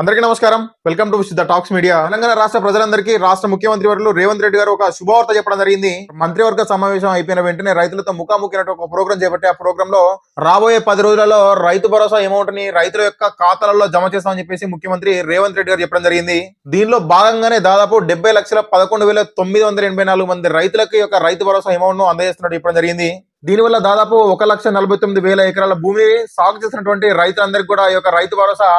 అందరికీ నమస్కారం. Welcome to Vishuddha talks media Telangana రాష్ట్ర ప్రజలందరికీ రాష్ట్ర ముఖ్యమంత్రి వర్యులు రేవంత్ రెడ్డి గారు ఒక శుభవార్త చెప్పడం జరిగింది. మంత్రివర్గ సమావేశం అయిపోయిన వెంటనే రైతులతో ముఖాముఖినట్టు ఒక ప్రోగ్రాం చేపట్టి ఆ ప్రోగ్రామ్లో రాబోయే పది రోజులలో రైతు భరోసా అమౌంట్ని రైతుల యొక్క ఖాతాలలో జమ చేస్తామని చెప్పేసి ముఖ్యమంత్రి రేవంత్ రెడ్డి గారు చెప్పడం జరిగింది. దీనిలో భాగంగానే దాదాపు డెబ్బై లక్షల పదకొండు వేల తొమ్మిది వందల ఎనభై నాలుగు మంది రైతులకు యొక్క రైతు భరోసా అమౌంట్ను అందజేస్తున్నట్టు చెప్పడం జరిగింది. దీనివల్ల దాదాపు ఒక లక్ష నలభై తొమ్మిది వేల ఎకరాల భూమి సాగు చేసినటువంటి రైతులందరికీ కూడా ఈ యొక్క రైతు భరోసా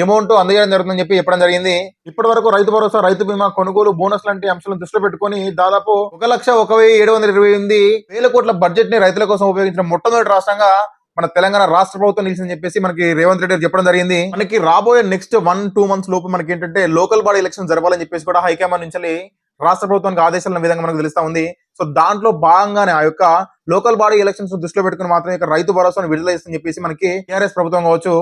అమౌంట్ అందజేయడం జరుగుతుందని చెప్పి చెప్పడం జరిగింది. ఇప్పటి వరకు రైతు భరోసా రైతు బీమా కొనుగోలు బోనస్ లాంటి అంశాలను దృష్టిలో పెట్టుకొని దాదాపు ఒక లక్ష ఒక వెయ్యి ఏడు వందల ఇరవై ఎనిమిది వేల కోట్ల బడ్జెట్ని రైతుల కోసం ఉపయోగించిన మొట్టమొదటి రాష్ట్రంగా మన తెలంగాణ రాష్ట్ర ప్రభుత్వం నిలిచిందని చెప్పేసి మనకి రేవంత్ రెడ్డి గారు చెప్పడం జరిగింది. మనకి రాబోయే నెక్స్ట్ వన్ టూ మంత్స్ లోపు మనకి ఏంటంటే లోకల్ బాడీ ఎలక్షన్ జరపాలని చెప్పేసి కూడా హైకమాండ్ నుంచి రాష్ట్ర ప్రభుత్వానికి ఆదేశాల విధంగా మనకు తెలుస్తా ఉంది. సో దాంట్లో భాగంగానే ఆ యొక్క లోకల్ బాడీ ఎలక్షన్స్ దృష్టిలో పెట్టుకుని మాత్రమే రైతు భరోసాను విడుదల చేస్తుందని చెప్పేసి మనకి టీఆర్ఎస్ ప్రభుత్వం కావచ్చు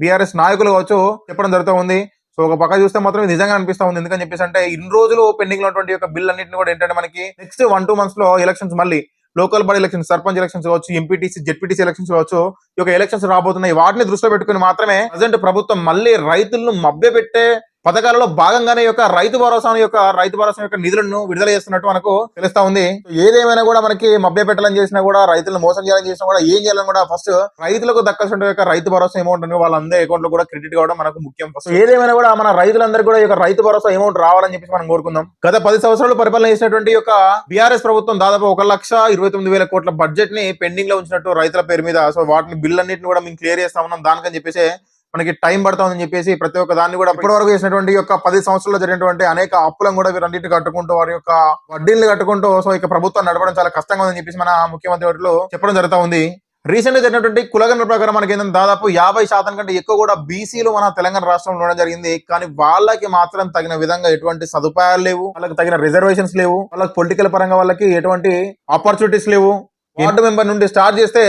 బీఆర్ఎస్ నాయకులు కావచ్చు చెప్పడం జరుగుతూ ఉంది. సో ఒక పక్క చూస్తే మాత్రం నిజంగా అనిపిస్తా ఉంది. ఎందుకని చెప్పేసి అంటే ఇన్ని రోజులు పెండింగ్లో ఉన్నటువంటి యొక్క బిల్ అన్నింటిని కూడా ఏంటంటే మనకి నెక్స్ట్ వన్ టూ మంత్స్లో ఎలక్షన్స్ మళ్ళీ local body elections sarpanch elections కావచ్చు ఎంపీటీసీ జెడ్పీటీసీ ఎలక్షన్స్ కావచ్చు ఈ యొక్క ఎలక్షన్స్ రాబోతున్నాయి. వాటిని దృష్టిలో పెట్టుకుని మాత్రమే ప్రజెంట్ ప్రభుత్వం మళ్ళీ రైతులను మభ్యపెట్టే పథకాలలో భాగంగానే యొక్క రైతు భరోసా యొక్క రైతు భరోసా యొక్క నిధులను విడుదల చేస్తున్నట్టు మనకు తెలుస్తా ఉంది. ఏదేమైనా కూడా మనకి మభ్య పెట్టాలని చేసినా కూడా రైతులను మోసం చేయాలని చేసినా కూడా ఏం చేయాలని కూడా ఫస్ట్ రైతులకు దక్కాల్సిన యొక్క రైతు భరోసా అమౌంట్ అని వాళ్ళందరి అకౌంట్లో కూడా క్రెడిట్ కావడం మనకు ముఖ్యం ఫస్ట్ ఏదేమైనా కూడా మన రైతులందరూ కూడా యొక్క రైతు భరోసా అమౌంట్ రావాలని చెప్పేసి మనం కోరుకుందాం. గత పది సంవత్సరాలు పరిపాలన చేసినటువంటి యొక్క బీఆర్ఎస్ ప్రభుత్వం దాదాపు ఒక లక్ష ఇరవై తొమ్మిది వేల కోట్ల బడ్జెట్ని పెండింగ్లో ఉంచినట్టు రైతుల పేరు మీద సో వాటిని బిల్ అన్నింటిని కూడా మేము క్లియర్ చేస్తా ఉన్నాం. దానికని చెప్పేసి మనకి టైం పడుతుందని చెప్పేసి ప్రతి ఒక్క దాన్ని కూడా ఇప్పటి వరకు చేసినటువంటి యొక్క పది సంవత్సరాల్లో జరిగినటువంటి అనేక అప్పులను కూడా వీరన్నింటి కట్టుకుంటూ వారి యొక్క వడ్డీలు కట్టుకుంటూ సో ఇక ప్రభుత్వం నడపడం చాలా కష్టంగా ఉందని చెప్పేసి మన ముఖ్యమంత్రి వాటిలో చెప్పడం జరుగుతా ఉంది. రీసెంట్గా జరిగినటువంటి కులగణన ప్రకారం మనకి ఏంటంటే దాదాపు యాభై శాతం కంటే ఎక్కువ కూడా బీసీలు మన తెలంగాణ రాష్ట్రంలో ఉండడం జరిగింది. కానీ వాళ్ళకి మాత్రం తగిన విధంగా ఎటువంటి సదుపాయాలు లేవు. వాళ్ళకి తగిన రిజర్వేషన్స్ లేవు. వాళ్ళకి పొలిటికల్ పరంగా వాళ్ళకి ఎటువంటి ఆపర్చునిటీస్ లేవు. వార్డు మెంబర్ నుండి స్టార్ట్ చేస్తే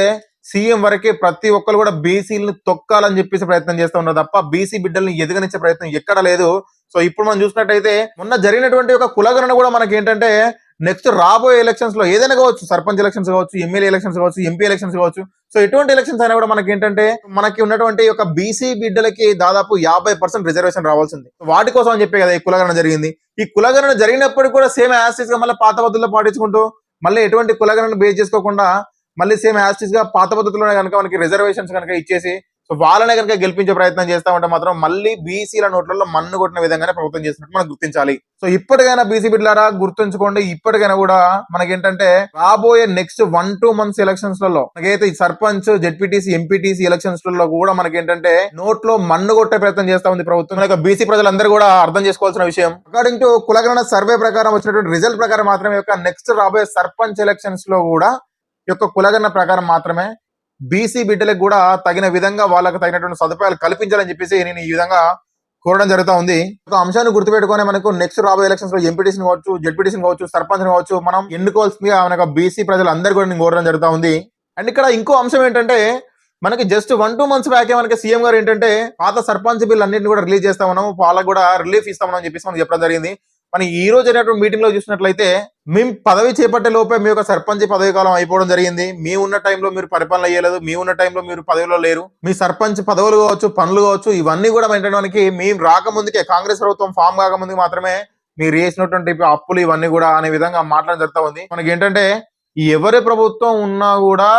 సీఎం వరకే ప్రతి ఒక్కరు కూడా బీసీలను తొక్కాలని చెప్పేసి ప్రయత్నం చేస్తూ ఉన్నారు తప్ప బీసీ బిడ్డల్ని ఎదగనిచ్చే ప్రయత్నం ఎక్కడ లేదు. సో ఇప్పుడు మనం చూసినట్టయితే మొన్న జరిగినటువంటి ఒక కులగణన కూడా మనకి ఏంటంటే నెక్స్ట్ రాబోయే ఎలక్షన్స్లో ఏదైనా కావచ్చు సర్పంచ్ ఎలక్షన్స్ కావచ్చు ఎమ్మెల్యే ఎలక్షన్స్ కావచ్చు ఎంపీ ఎలక్షన్స్ కావచ్చు. సో ఎటువంటి ఎలక్షన్స్ అయినా కూడా మనకి ఏంటంటే మనకి ఉన్నటువంటి ఒక బీసీ బిడ్డలకి దాదాపు యాభై పర్సెంట్ రిజర్వేషన్ రావాల్సింది. వాటి కోసం అని చెప్పే కదా ఈ కులగణన జరిగింది. ఈ కులగణన జరిగినప్పటికీ కూడా సేమ్ యాసిస్గా మళ్ళీ పాత పద్ధతిలో పాటించుకుంటూ మళ్ళీ ఎటువంటి కులగణను బేస్ చేసుకోకుండా మళ్ళీ సేమ్ యాస్టిస్గా పాత పద్ధతిలోనే కనుక మనకి రిజర్వేషన్స్ కనుక ఇచ్చేసి సో వాళ్ళనే కనుక గెలిపించే ప్రయత్నం చేస్తా ఉంటే మాత్రం మళ్ళీ బీసీల నోట్లలో మన్ను కొట్టిన విధంగానే ప్రభుత్వం చేసినట్టు మనం గుర్తించాలి. సో ఇప్పటికైనా బీసీ బిడ్లారా గుర్తుంచుకోండి ఇప్పటికైనా కూడా మనకి ఏంటంటే రాబోయే నెక్స్ట్ వన్ టూ మంత్స్ ఎలక్షన్స్లలో మనకైతే ఈ సర్పంచ్ జెడ్పీటీసీ ఎంపీటీసీ ఎలక్షన్స్లలో కూడా మనకి ఏంటంటే నోట్లో మన్ను కొట్టే ప్రయత్నం చేస్తా ఉంది ప్రభుత్వం. మన బీసీ ప్రజలందరూ కూడా అర్థం చేసుకోవాల్సిన విషయం. అకార్డింగ్ టు కులగణన సర్వే ప్రకారం వచ్చినటువంటి రిజల్ట్ ప్రకారం మాత్రమే యొక్క నెక్స్ట్ రాబోయే సర్పంచ్ ఎలక్షన్స్లో కూడా యొక్క కులగన్న ప్రకారం మాత్రమే బీసీ బిడ్డలకు కూడా తగిన విధంగా వాళ్ళకి తగినటువంటి సదుపాయాలు కల్పించాలని చెప్పేసి నేను ఈ విధంగా కోరడం జరుగుతూ ఉంది. ఒక అంశాన్ని గుర్తుపెట్టుకొని మనకు నెక్స్ట్ రాబోయే ఎలక్షన్స్లో ఎంపీటీసీ కావచ్చు జెడ్పీటీసీ కావచ్చు సర్పంచ్ కావచ్చు మనం ఎన్నుకోవాల్సిందిగా మనకు బీసీ ప్రజలందరూ కూడా నేను కోరడం జరుగుతూ ఉంది. అండ్ ఇక్కడ ఇంకో అంశం ఏంటంటే మనకి జస్ట్ వన్ టూ మంత్స్ బ్యాకే మనకి సీఎం గారు ఏంటంటే పాత సర్పంచ్ బిల్ అన్నింటిని కూడా రిలీజ్ చేస్తా వాళ్ళకు కూడా రిలీఫ్ ఇస్తామని చెప్పేసి మనం చెప్పడం జరిగింది. మనం ఈ రోజు అనేటువంటి మీటింగ్లో చూసినట్లయితే మేము పదవి చేపట్టే లోపే మీ యొక్క సర్పంచ్ పదవి కాలం అయిపోవడం జరిగింది. మీ ఉన్న టైంలో మీరు పరిపాలన అయ్యలేదు. మీ ఉన్న టైంలో మీరు పదవిలో లేరు. మీ సర్పంచ్ పదవులు కావచ్చు పనులు కావచ్చు ఇవన్నీ కూడా ఏంటంటే మేము రాకముందుకే కాంగ్రెస్ ప్రభుత్వం ఫామ్ కాకముందుకు మాత్రమే మీరు చేసినటువంటి అప్పులు ఇవన్నీ కూడా అనే విధంగా మాట్లాడడం జరుగుతూ ఉంది. మనకి ఏంటంటే ఎవరి ప్రభుత్వం ఉన్నా కూడా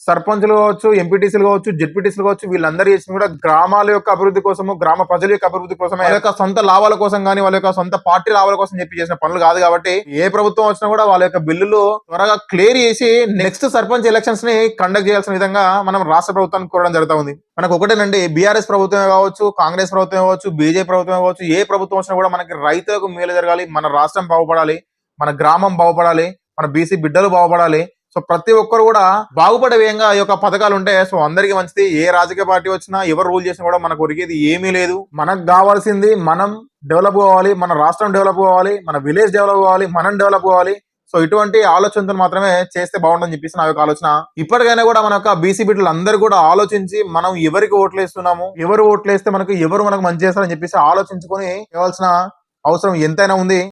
సర్పంచ్లు కావచ్చు ఎంపీటీసీలు కావచ్చు జెడ్పీటీసీలు కావచ్చు వీళ్ళందరూ చేసిన కూడా గ్రామాల యొక్క అభివృద్ధి కోసము గ్రామ ప్రజల యొక్క అభివృద్ధి కోసం వాళ్ళ యొక్క సొంత లాభాల కోసం కానీ వాళ్ళ యొక్క సొంత పార్టీ లాభాల కోసం చెప్పి చేసిన పనులు కాదు కాబట్టి ఏ ప్రభుత్వం వచ్చినా కూడా వాళ్ళ యొక్క బిల్లులు త్వరగా క్లియర్ చేసి నెక్స్ట్ సర్పంచ్ ఎలక్షన్స్ని కండక్ట్ చేయాల్సిన విధంగా మనం రాష్ట్ర ప్రభుత్వాన్ని కోరడం జరుగుతా ఉంది. మనకు ఒకటేనండి బీఆర్ఎస్ ప్రభుత్వమే కావచ్చు కాంగ్రెస్ ప్రభుత్వమే కావచ్చు బీజేపీ ప్రభుత్వమే కావచ్చు ఏ ప్రభుత్వం వచ్చినా కూడా మనకి రైతులకు మేలు జరగాలి మన రాష్ట్రం బాగుపడాలి మన గ్రామం బాగుపడాలి మన బీసీ బిడ్డలు బాగుపడాలి సో ప్రతి ఒక్కరు కూడా బాగుపడే విధంగా ఈ యొక్క పథకాలు ఉంటే సో అందరికీ మంచిది. ఏ రాజకీయ పార్టీ వచ్చినా ఎవరు రూల్ చేసినా కూడా మనకు ఒరిగేది ఏమీ లేదు. మనకు కావాల్సింది మనం డెవలప్ కావాలి మన రాష్ట్రం డెవలప్ కావాలి మన విలేజ్ డెవలప్ కావాలి మనం డెవలప్ కావాలి సో ఇటువంటి ఆలోచనతో మాత్రమే చేస్తే బాగుంటుందని చెప్పేసి నా యొక్క ఆలోచన. ఇప్పటికైనా కూడా మన యొక్క బీసీ బిడ్డలు అందరూ కూడా ఆలోచించి మనం ఎవరికి ఓట్లు వేస్తున్నాము ఎవరు ఓట్లు వేస్తే మనకు ఎవరు మనకు మంచి చేస్తారని చెప్పేసి ఆలోచించుకొని ఇవ్వాల్సిన అవసరం ఎంతైనా ఉంది.